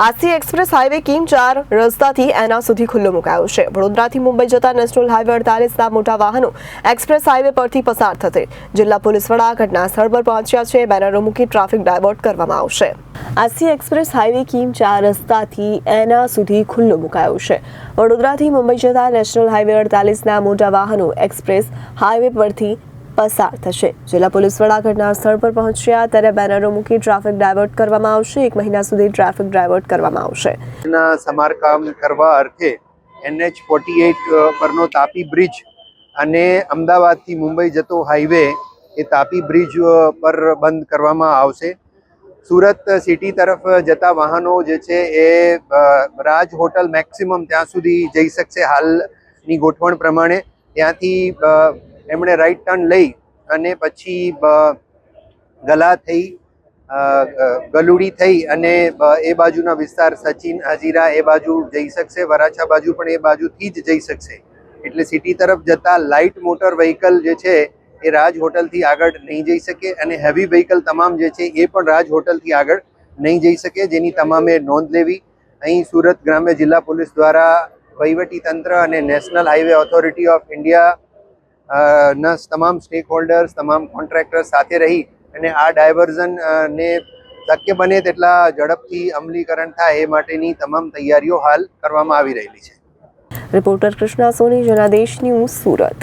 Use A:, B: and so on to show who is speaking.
A: આસી express highway king ચાર રસ્તાથી એના સુધી ખુલ્લો મુકાયો છે. વડોદરાથી મુંબઈ જતા નેશનલ હાઈવે અડતાલીસના મોટા વાહનો એક્સપ્રેસ હાઈવે પરથી પસાર થશે. જિલ્લા પોલીસ વડા ઘટના સ્થળ પર પહોંચ્યા છે. બેનરો મૂકી ટ્રાફિક ડાયવર્ટ કરવામાં આવશે. આસી એક્સપ્રેસ હાઈવે કિમ ચાર રસ્તાથી એના સુધી ખુલ્લો મુકાયો છે. વડોદરાથી મુંબઈ જતા નેશનલ હાઈવે અડતાલીસના મોટા વાહનો એક્સપ્રેસ હાઈવે પરથી પસાર થશે. જિલ્લા પોલીસ વડા ઘટના સ્થળ પર પહોંચ્યા ત્યારે બેનરો મૂકી ટ્રાફિક ડાયવર્ટ કરવામાં આવશે. એક મહિના સુધી ટ્રાફિક ડાયવર્ટ કરવામાં આવશે.
B: સમારકામ કરવા અર્થે એનએચ ફોર્ટી એઇટ પરનો તાપી બ્રિજ અને અમદાવાદથી મુંબઈ જતો હાઈવે એ તાપી બ્રિજ પર બંધ કરવામાં આવશે. સુરત સિટી તરફ જતા વાહનો જે છે એ રાજ હોટલ મેક્સિમમ ત્યાં સુધી જઈ શકશે હાલની ગોઠવણ પ્રમાણે. ત્યાંથી એમણે રાઈટ ટર્ન લઈ અને પછી ગલા થઈ ગલુડી થઈ અને એ બાજુના વિસ્તાર સચિન હાજીરા એ બાજુ જઈ શકશે, વરાછા બાજુ પણ એ બાજુથી જ જઈ શકશે. એટલે સિટી તરફ જતા લાઇટ મોટર વ્હીકલ જે છે, એ રાજ હોટલથી આગળ નહીં જઈ શકે અને હેવી વ્હીકલ તમામ જે છે, એ પણ રાજ હોટલથી આગળ નહીં જઈ શકે, જેની તમામે નોંધ લેવી. અહીં સુરત ગ્રામ્ય જિલ્લા પોલીસ દ્વારા વહીવટી તંત્ર અને national highway authority of India ના, તમામ સ્ટેક હોલ્ડર્સ તમામ કોન્ટ્રાક્ટર્સ સાથે રહી અને આ ડાયવર્ઝન ને શક્ય બને તેટલા ઝડપથી અમલીકરણ થાય એ માટેની તમામ તૈયારીઓ હાલ કરવામાં આવી રહેલી છે.
A: Reporter Krishna Soni, Janadesh news Surat.